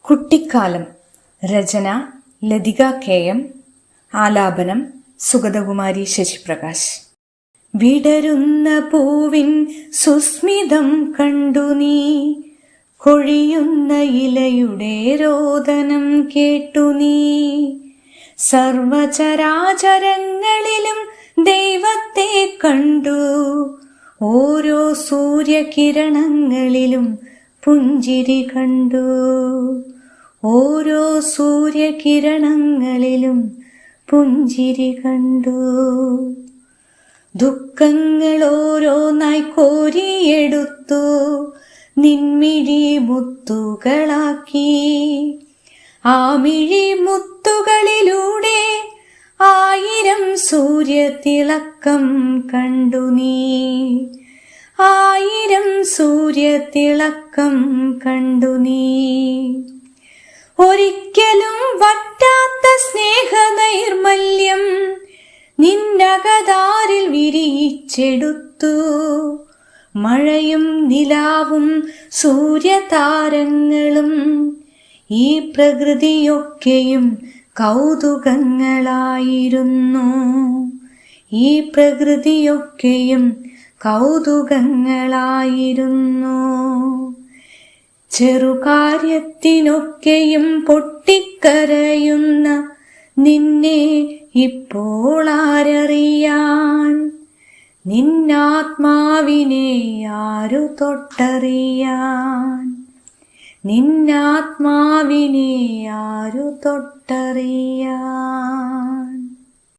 കുട്ടിക്കാലം. രചന Lathika K M. ആലാപനം സുഗതകുമാരി ശശിപ്രകാശ്. വിടരുന്ന പൂവിൻ സുസ്മിതം കണ്ടു നീ. കൊഴിയുന്ന ഇലയുടെ രോദനം കേട്ടു നീ. സർവചരാചരങ്ങളിലും ദൈവത്തെ കണ്ടു. ഓരോ സൂര്യകിരണങ്ങളിലും പുഞ്ചിരി കണ്ടു. ഓരോ സൂര്യകിരണങ്ങളിലും പുഞ്ചിരി കണ്ടു. ദുഃഖങ്ങൾ ഓരോന്നായി കോരിയെടുത്തു. നിൻമിഴി മുത്തുകളാക്കി. ആ മിഴി മുത്തുകളിലൂടെ ആയിരം സൂര്യതിളക്കം കണ്ടു നീ. ആയിരം സൂര്യത്തിളക്കം കണ്ടു നീ. ഒരിക്കലും വറ്റാത്ത സ്നേഹ നൈർമല്യം നിന്നകതാരിൽ വിരിയിച്ചെടുത്തു. മഴയും നിലാവും സൂര്യതാരങ്ങളും ഈ പ്രകൃതിയൊക്കെയും കൗതുകങ്ങളായിരുന്നു. ഈ പ്രകൃതിയൊക്കെയും കൗതുകങ്ങളായിരുന്നു. ചെറുകാര്യത്തിനൊക്കെയും പൊട്ടിക്കരയുന്ന നിന്നെ ഇപ്പോൾ ആരറിയാൻ നിന്നാത്മാവിനെ ആരു തൊട്ടറിയാൻ നിന്നാത്മാവിനെ ആരു തൊട്ടറിയാൻ.